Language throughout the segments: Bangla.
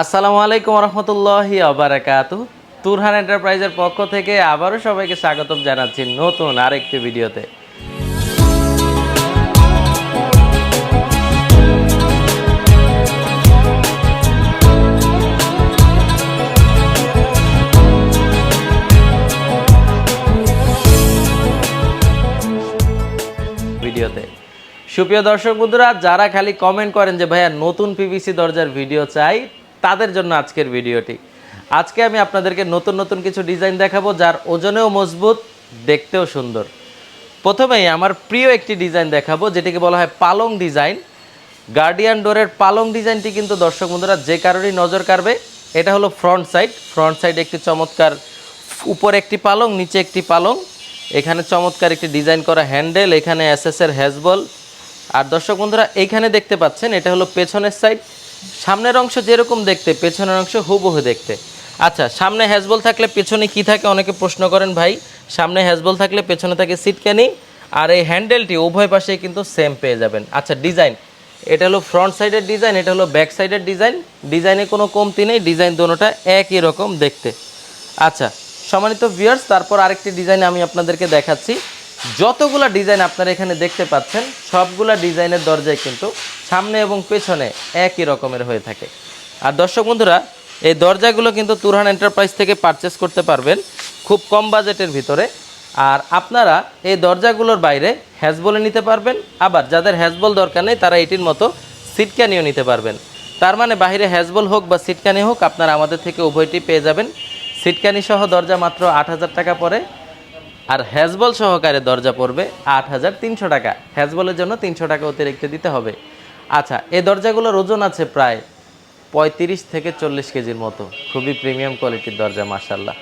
আসসালামু আলাইকুম রহমতুল্লাহি আবারাকাত তুরহান এন্টারপ্রাইজের পক্ষ থেকে আবারও সবাইকে স্বাগতম জানাচ্ছি নতুন আরেকটি ভিডিওতে। ভিডিওতে। সুপ্রিয় দর্শক বন্ধুরা, যারা খালি কমেন্ট করেন যে, ভাইয়া, নতুন পিভিসি দরজার ভিডিও চাই তাদের জন্য আজকের ভিডিওটি। আজকে আমি আপনাদেরকে নতুন নতুন কিছু ডিজাইন দেখাবো যার ওজনেও মজবুত, দেখতেও সুন্দর। প্রথমেই আমার প্রিয় একটি ডিজাইন দেখাবো, যেটিকে বলা হয় পালং ডিজাইন। গার্ডিয়ান ডোরের পালং ডিজাইনটি কিন্তু দর্শক বন্ধুরা যে কারণেই নজর কাড়বে, এটা হলো ফ্রন্ট সাইড ফ্রন্ট সাইড একটি চমৎকার উপরে একটি পালং, নিচে একটি পালং। এখানে চমৎকার একটি ডিজাইন করা হ্যান্ডেল, এখানে এসএস এর হ্যাজবল। আর দর্শক বন্ধুরা এইখানে দেখতে পাচ্ছেন, এটা হলো পেছনের সাইড সামনের অংশ যেরকম দেখতে, পেছনের অংশ হুবহু দেখতে। আচ্ছা সামনে হ্যাজবল থাকলে পেছনে কি থাকে? অনেকে প্রশ্ন করেন, ভাই, সামনে হ্যাজবল থাকলে পেছনে থাকে সিটকানি আর এই হ্যান্ডেলটি উভয় পাশেই কিন্তু সেম পেয়ে যাবেন। আচ্ছা ডিজাইন এটা হলো ফ্রন্ট সাইডের ডিজাইন এটা হলো ব্যাক সাইডের ডিজাইন ডিজাইনে কোনো কমতি নেই ডিজাইন দোনোটা একই রকম দেখতে। আচ্ছা সম্মানিত ভিউয়ার্স তারপর আরেকটি ডিজাইন আমি আপনাদেরকে দেখাচ্ছি। যতগুলা ডিজাইন আপনারা এখানে দেখতে পাচ্ছেন, সবগুলা ডিজাইনের দরজায় কিন্তু সামনে এবং পেছনে একই রকমের হয়ে থাকে। আর দর্শক বন্ধুরা, এই দরজাগুলো কিন্তু তুরহান এন্টারপ্রাইজ থেকে পারচেস করতে পারবেন খুব কম বাজেটের ভিতরে। আর আপনারা এই দরজাগুলোর বাইরে হ্যাজবলে নিতে পারবেন, আবার যাদের হ্যাজবল দরকার নেই, তারা এটির মতো সিটকানিও নিতে পারবেন। তার মানে বাইরে হ্যাজবল হোক বা সিটকানি হোক, আপনারা আমাদের থেকে উভয়টি পেয়ে যাবেন। সিটকানি সহ দরজা মাত্র আট হাজার টাকা পড়ে। আর হ্যাজবল সহকারে দরজা পড়বে আট হাজার তিনশো টাকা। হ্যাজবলের জন্য তিনশো টাকা অতিরিক্ত দিতে হবে। আচ্ছা এই দরজাগুলোর ওজন আছে প্রায় পঁয়ত্রিশ থেকে চল্লিশ কেজির মতো। খুবই প্রিমিয়াম কোয়ালিটির দরজা মার্শাল্লাহ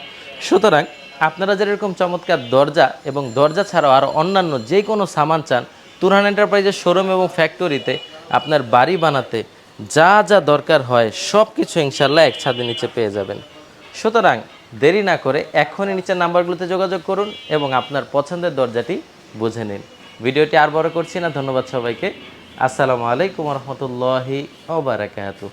সুতরাং আপনারা যেরকম চমৎকার দরজা এবং দরজা ছাড়াও আরও অন্যান্য যে কোনো সামান চান, তুরহান এন্টারপ্রাইজের শোরুম এবং ফ্যাক্টরিতে আপনার বাড়ি বানাতে যা যা দরকার হয় সব কিছু ইনশাল্লাহ এক ছাদের নিচে পেয়ে যাবেন। সুতরাং দেরি না করে এখনই নিচের নাম্বারগুলোতে যোগাযোগ করুন এবং আপনার পছন্দের দরজাটি বুঝে নিন। ভিডিওটি আর বড় করছি না, ধন্যবাদ সবাইকে। আসসালামু আলাইকুম রহমতুল্লাহি ওবারাকাতু